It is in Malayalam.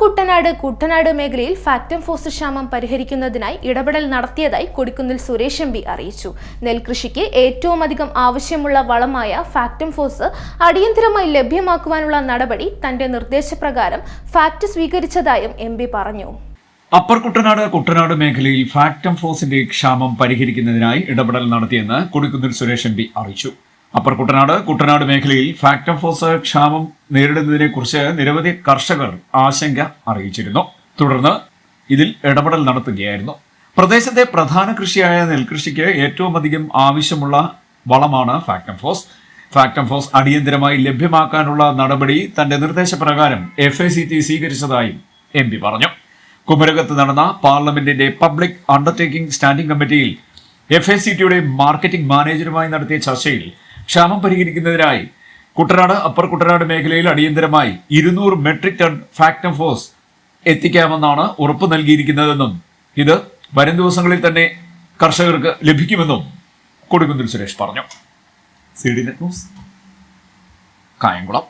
കുട്ടനാട് കുട്ടനാട് മേഖലയിൽ ഫാക്ടം ഫോസ് ക്ഷാമം പരിഹരിക്കുന്നതിനായി ഇടപെടൽ നടത്തിയതായി കൊടിക്കുന്നിൽ സുരേഷ് എം പി അറിയിച്ചു. നെൽകൃഷിക്ക് ഏറ്റവും അധികം ആവശ്യമുള്ള വളമായ ഫാക്ടം ഫോസ് അടിയന്തരമായി ലഭ്യമാക്കുവാനുള്ള നടപടി തന്റെ നിർദ്ദേശപ്രകാരം ഫാക്ട് സ്വീകരിച്ചതായും എം പറഞ്ഞു. അപ്പർ കുട്ടനാട് കുട്ടനാട് മേഖലയിൽ ഫാക്ടം ഫോസിന്റെ ക്ഷാമം പരിഹരിക്കുന്നതിനായി ഇടപെടൽ നടത്തിയെന്ന് കൊടിക്കുന്നിൽ സുരേഷ് എം അറിയിച്ചു. അപ്പർ കുട്ടനാട് കുട്ടനാട് മേഖലയിൽ ഫാക്ടം ഫോസ് ക്ഷാമം നേരിടുന്നതിനെക്കുറിച്ച് നിരവധി കർഷകർ ആശങ്ക അറിയിച്ചിരുന്നു. തുടർന്ന് ഇതിൽ ഇടപെടൽ നടത്തുകയായിരുന്നു. പ്രദേശത്തെ പ്രധാന കൃഷിയായ നെൽകൃഷിക്ക് ഏറ്റവും അധികം ആവശ്യമുള്ള വളമാണ് ഫാക്ടം ഫോഴ്സ് ഫാക്ടം ഫോഴ്സ് അടിയന്തരമായി ലഭ്യമാക്കാനുള്ള നടപടി തന്റെ നിർദ്ദേശപ്രകാരം എഫ് എ സി ടി സ്വീകരിച്ചതായും എം പി പറഞ്ഞു. കുമരകത്ത് നടന്ന പാർലമെന്റിന്റെ പബ്ലിക് അണ്ടർടേക്കിംഗ് സ്റ്റാൻഡിംഗ് കമ്മിറ്റിയിൽ എഫ് എ സി ടിയുടെ മാർക്കറ്റിംഗ് മാനേജറുമായി നടത്തിയ ചർച്ചയിൽ ക്ഷാമം പരിഹരിക്കുന്നതിനായി കുട്ടനാട് അപ്പർ കുട്ടനാട് മേഖലയിൽ അടിയന്തരമായി ഇരുന്നൂറ് മെട്രിക് ടൺ ഫാക്ടം ഫോഴ്സ് എത്തിക്കാമെന്നാണ് ഉറപ്പ് നൽകിയിരിക്കുന്നതെന്നും ഇത് വരും ദിവസങ്ങളിൽ തന്നെ കർഷകർക്ക് ലഭിക്കുമെന്നും കൊടിക്കുന്നിൽ സുരേഷ് പറഞ്ഞു. C D net news. Kayamkulam.